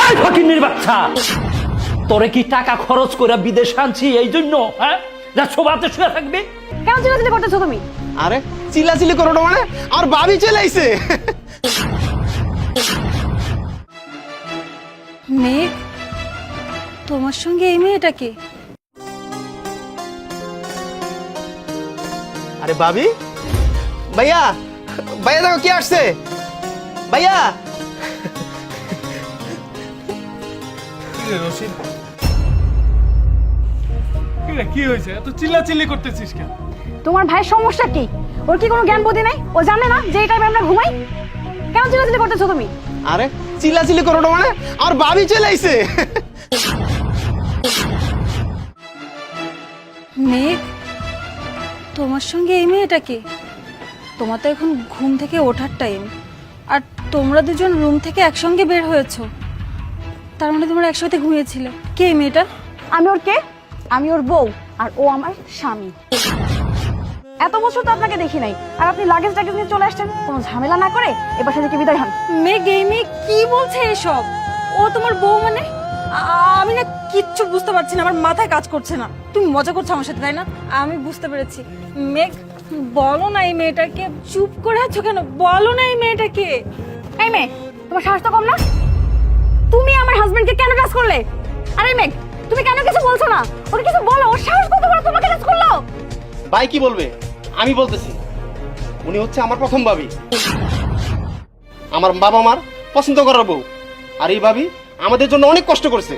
এই ফকিন্নির বাচ্চা তোরে কি টাকা খরচ করে বিদেশ আনছি এই জন্য হ্যাঁ? যা শোভাতে শুয়ে থাকবি। কেন চিল্লাচিল্লি করতেছো তুমি? আরে চিল্লাচিল্লি করো না মানে? আর ভাবি চলে আইছে। মেঘ তোমার সঙ্গে এই মেয়েটাকে আরে ভাবি ভাইয়া ভাইয়া দেখো কি আসছে। ভাইয়া কিরে রশিদ। কি হয়েছে? এত চিল্লাচিল্লি করতেছিস কেন? তোমার ভাইয়ের সমস্যা কি? ওর কি কোনো জ্ঞান বুদ্ধি নাই? ও জানে না যে এই টাইমে আমরা ঘুমাই? কেন চিল্লাচিল্লি করতেছো তুমি? আরে চিল্লাচিল্লি করো না মানে? আর ভাবি চলে আইছে। মেঘ তোমার সঙ্গে এই মেয়েটাকে তোমার তো এখন ঘুম থেকে ওঠার টাইম আর তোমরা দুজন রুম থেকে একসঙ্গে বের হয়েছো। তার মানে তোমরা একসাথে ঘুমিয়েছিলে। কে এই মেয়েটা? আমি ওর কে? আমি ওর বউ আর ও আমার স্বামী। এত বছর তো আপনাকে দেখি নাই আর আপনি লাগেজ টাগেজ নিয়ে চলে আসছেন। কোনো ঝামেলা না করে এবার থেকে বিদায় হন। মেঘ এই মেয়ে কি বলছে এসব? ও তোমার বউ মানে? আমি না কিচ্ছু বুঝতে পারছি না আমার মাথায় কাজ করছে না। তুমি মজা করছ আমার সাথে তাই না? আমি বুঝতে পেরেছি। মেঘ বলো না এই মেয়েটাকে। চুপ করে আছো কেন? বলো না এই মেয়েটাকে। এই মেয়ে তোমার তো কম না? তুমি আমার হাজবেন্ডকে কেন টাচ করলে? আরে মেঘ, তুমি কেন কিছু বলছো না? ওকে কিছু বলো, ওর সাহস কত বড় তোমাকে টাচ করল? ভাই কি বলবে? আমি বলতেছি। উনি হচ্ছে আমার প্রথম ভাবি। আমার বাবা মার পছন্দ করার বউ। আর এই ভাবি আমাদের জন্য অনেক কষ্ট করছে।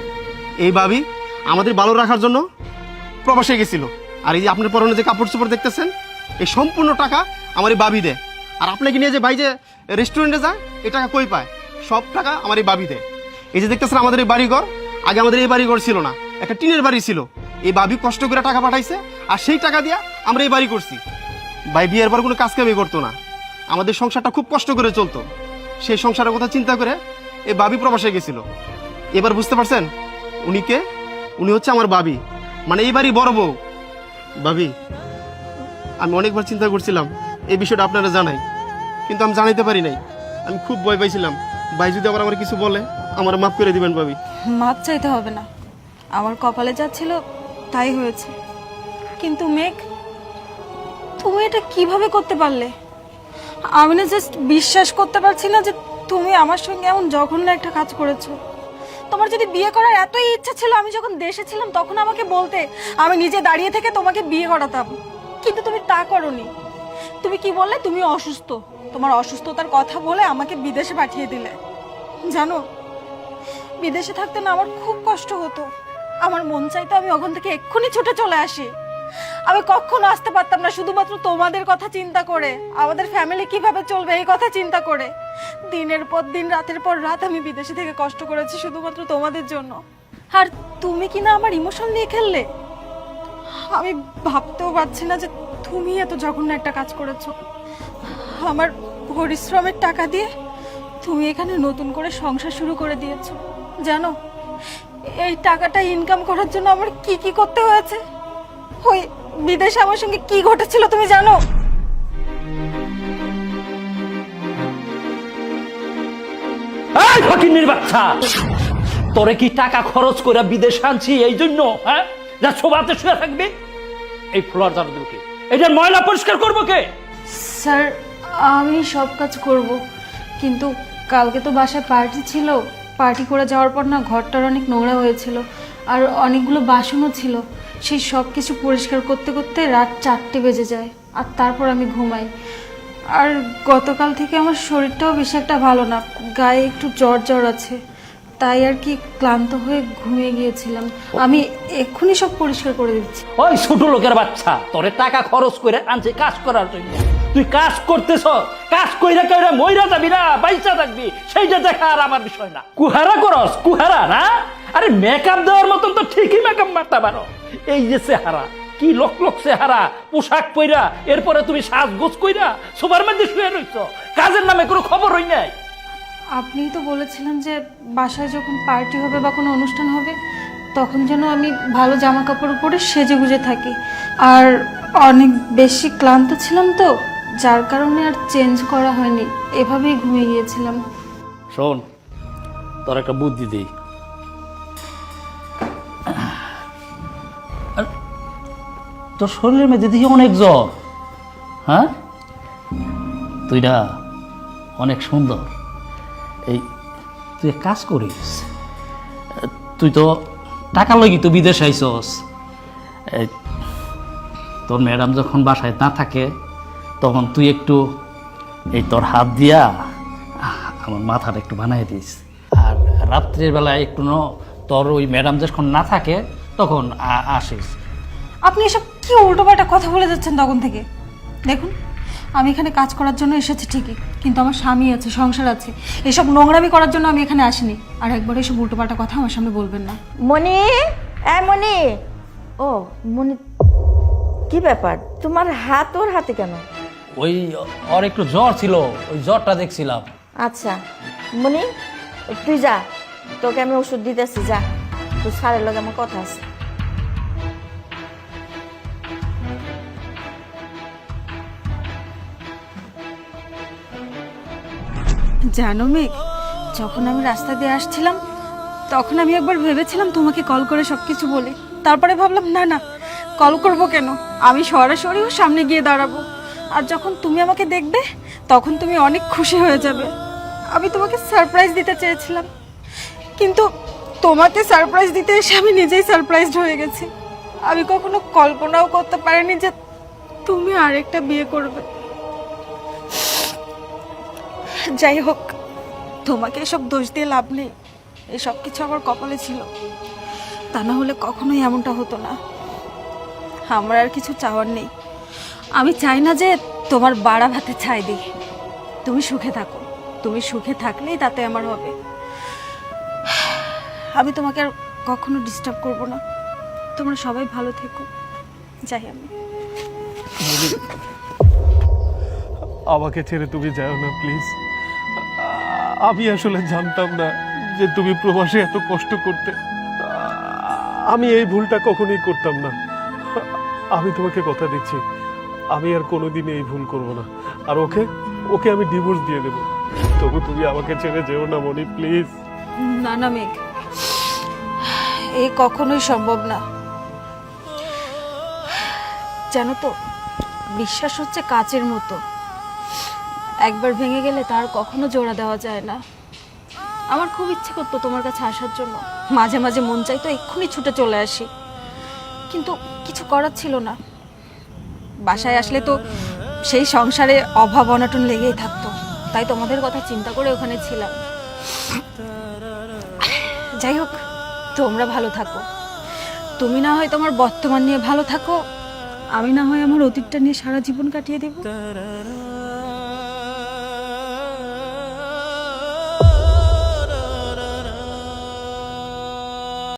এই ভাবি আমাদের ভালো রাখার জন্য প্রবাসে গেছিল। আর এই যে আপনার পরনে যে কাপড় চোপড় দেখতেছেন, এই সম্পূর্ণ টাকা আমার এই ভাবি দেয়। আর আপনাকে নিয়ে যে ভাই যে রেস্টুরেন্টে যায় এই টাকা কই পায়? সব টাকা আমার এই ভাবি দেয়। এই যে দেখতেছেন আমাদের এই বাড়িঘর, আগে আমাদের এই বাড়িঘর ছিল না। একটা টিনের বাড়ি ছিল। এই ভাবি কষ্ট করে টাকা পাঠাইছে, আর সেই টাকা দিয়া আমরা এই বাড়ি করছি। ভাই, বিয়ের পর কোনো কাজ কামি করতো না। আমাদের সংসারটা খুব কষ্ট করে চলতো। সেই সংসারের কথা চিন্তা করে এই বাবি প্রবাসে গেছিল। এবার বুঝতে পারছেন, উনি কে? উনি হচ্ছে আমার বাবি। মানে এই বাড়ি বড় বউ। বাবি, আমি অনেকবার চিন্তা করছিলাম, এই বিষয়টা আপনারা জানাই। কিন্তু আমি জানাইতে পারি নাই। আমি খুব ভয় পাইছিলাম। ভাই, যদি আবার আমার কিছু বলে? আমার মাফ করে দিবেন, ভাবি। মাপ চাইতে হবে না। আমার কপালে যা ছিল, তাই হয়েছে। কিন্তু মেঘ, তুমি এটা কীভাবে করতে পারলে? আমি না জাস্ট বিশ্বাস করতে পারছি না যে তুমি আমার সঙ্গে এমন জঘন্য একটা কাজ করেছ। তোমার যদি বিয়ে করার এতই ইচ্ছা ছিল, আমি যখন দেশে ছিলাম, তখন আমাকে বলতে, আমি নিজে দাঁড়িয়ে থেকে তোমাকে বিয়ে করাতাম। কিন্তু তুমি তা করনি। তুমি কি বললে? তুমি অসুস্থ। তোমার অসুস্থতার কথা বলে আমাকে বিদেশে পাঠিয়ে দিলে। জানো বিদেশে থাকতে না আমার খুব কষ্ট হতো। আমার মন চাইতো আমি ওখান থেকে এক্ষুনি ছুটে চলে আসি। আমি কখনো আসতে পারতাম না, শুধুমাত্র তোমাদের কথা চিন্তা করে। আমাদের ফ্যামিলি কীভাবে চলবে এই কথা চিন্তা করে। দিনের পর দিন, রাতের পর রাত আমি বিদেশে থেকে কষ্ট করেছি শুধুমাত্র তোমাদের জন্য। আর তুমি কি না আমার ইমোশন নিয়ে খেললে? আমি ভাবতেও পারছি না যে তুমি এত জঘন্য একটা কাজ করেছ। আমার পরিশ্রমের টাকা দিয়ে তুমি এখানে নতুন করে সংসার শুরু করে দিয়েছ। জানো এই টাকাটা ইনকাম করার জন্য আমার কি কি করতে হয়েছে? ওই বিদেশে আমার সঙ্গে কি ঘটেছিল তুমি জানো? বাচ্চা তোরে কি টাকা খরচ করে বিদেশ আনছি এই জন্য হ্যাঁ? যা শোভাতে শুয়ে থাকবি? এই ফ্লোর দেবো কে ময়লা পরিষ্কার করব কে? স্যার আমি সব কাজ করব কিন্তু কালকে তো বাসায় পার্টি ছিল। পার্টি করে যাওয়ার পর না ঘরটার অনেক নোংরা হয়েছিল আর অনেকগুলো বাসনও ছিল। সেই সব কিছু পরিষ্কার করতে করতে রাত চারটে বেজে যায় আর তারপর আমি ঘুমাই। আর গতকাল থেকে আমার শরীরটাও বেশি একটা ভালো না, গায়ে একটু জ্বর জ্বর আছে। তাই আর কি ক্লান্ত হয়ে ঘুমিয়ে গিয়েছিলাম। আমি এক্ষুনি সব পরিষ্কার করে দিচ্ছি। ওই ছোট লোকের বাচ্চা, তোরে টাকা খরচ করে আনছে কাজ করার জন্য। তুই কাজ করতেছ, কাজ কইরা কইরা মইরা যাবি না, বাইচা থাকবি, সেইটা দেখা আর আমার বিষয় না। কুহারা করস, কুহারা, না? আরে মেকআপ দেওয়ার মতন তো ঠিকই মেকআপ মারতে পারো। এই যে চেহারা, কি লোক লোক চেহারা, পোশাক পইরা, এরপরে তুমি সাজগোজ কইরা সবার মধ্যে শুয়ে রইছ, কাজের নামে কোনো খবর হই নাই। আপনিই তো বলেছিলেন যে বাসায় যখন পার্টি হবে বা কোনো অনুষ্ঠান হবে, তখন যেন আমি ভালো জামা কাপড় পরে সেজে গুজে থাকি। আর অনেক বেশি ক্লান্ত ছিলাম তো। যার কারণে আর চেঞ্জ করা হয়নি। এভাবেই ঘুমিয়ে গিয়েছিলাম। শোন, তোর একটা বুদ্ধি দিই। তোর শরীরের মধ্যে দেখি অনেক জ্বর। হ্যাঁ? তুই না অনেক সুন্দর। এই, তুই এক কাজ করিস। তুই তো টাকা লগি তো বিদেশ আইসস। তোর ম্যাডাম যখন বাসায় না থাকে তখন তুই একটু এই তোর হাত দিয়া আমার মাথাটা একটু বানাই দিস। আর রাত্রের বেলায় একটু ন তোর ওই ম্যাডাম যখন না থাকে তখন আসিস। আপনি এসব কি উল্টোপাল্টা কথা বলে যাচ্ছেন তখন থেকে? দেখুন আমি এখানে কাজ করার জন্য এসেছি ঠিকই কিন্তু আমার স্বামী আছে সংসার আছে। এসব নোংরামি করার জন্য আমি এখানে আসিনি। আর একবার এসব উল্টোপাল্টা কথা আমার সামনে বলবেন না। মনি এ মনি ও মনি কি ব্যাপার? তোমার হাত ওর হাতে কেন? ওই ওর একটু জ্বর ছিল ওই জ্বরটা দেখছিলাম। আচ্ছা মনি তুই যা তোকে আমি ওষুধ দিতেছি যা। তুই স্যারের লগে আমার কথা আছে। জানো মেঘ যখন আমি রাস্তা দিয়ে আসছিলাম তখন আমি একবার ভেবেছিলাম তোমাকে কল করে সব কিছু বলি। তারপরে ভাবলাম না না কল করব কেন? আমি সরাসরি ওর সামনে গিয়ে দাঁড়াবো। আর যখন তুমি আমাকে দেখবে, তখন তুমি অনেক খুশি হয়ে যাবে। আমি তোমাকে সারপ্রাইজ দিতে চেয়েছিলাম। কিন্তু তোমাকে সারপ্রাইজ দিতে এসে আমি নিজেই সারপ্রাইজড হয়ে গেছি। আমি কখনো কল্পনাও করতে পারিনি যে তুমি আরেকটা বিয়ে করবে। যাই হোক, তোমাকে এসব দোষ দিয়ে লাভ নেই। এসব কিছু আমার কপালে ছিল। তা না হলে কখনোই এমনটা হতো না। আমার আর কিছু চাওয়ার নেই। আমি চাই না যে তোমার বাড়া ভাতে ছাই দিই। তুমি সুখে থাকো। তুমি সুখে থাকলেই তাতে আমার হবে। আমি তোমাকে আর কখনো ডিস্টার্ব করব না। তোমরা সবাই ভালো থেকো। যাই আমি। আমাকে ছেড়ে তুমি যাও না প্লিজ আমি আসলে জানতাম না যে তুমি প্রবাসে এত কষ্ট করতে। আমি এই ভুলটা কখনোই করতাম না। আমি তোমাকে কথা দিচ্ছি। আমি আর কোনোদিন এই ভুল করব না। আর ওকে ওকে আমি ডিভোর্স দিয়ে দেবো। তবু তুমি আমাকে ছেড়ে যেও না, মনি প্লিজ না না, মেঘ। এ কখনোই সম্ভব না। জানো তো, বিশ্বাস হচ্ছে কাচের মতো। একবার ভেঙে গেলে তার কখনো জোড়া দেওয়া যায় না। আমার খুব ইচ্ছে করতো তোমার কাছে আসার জন্য। মাঝে মাঝে মন চাইতো এক্ষুনি ছুটে চলে আসি। কিন্তু কিছু করার ছিল না। বাসায় আসলে তো সেই সংসারে অভাব অনটন লেগেই থাকতো। তাই তোমাদের কথা চিন্তা করে ওখানে ছিলাম। যাই হোক, তোমরা ভালো থাকো। তুমি না হয় তোমার বর্তমান নিয়ে ভালো থাকো। আমি না হয় আমার অতীতটা নিয়ে সারা জীবন কাটিয়ে দেব।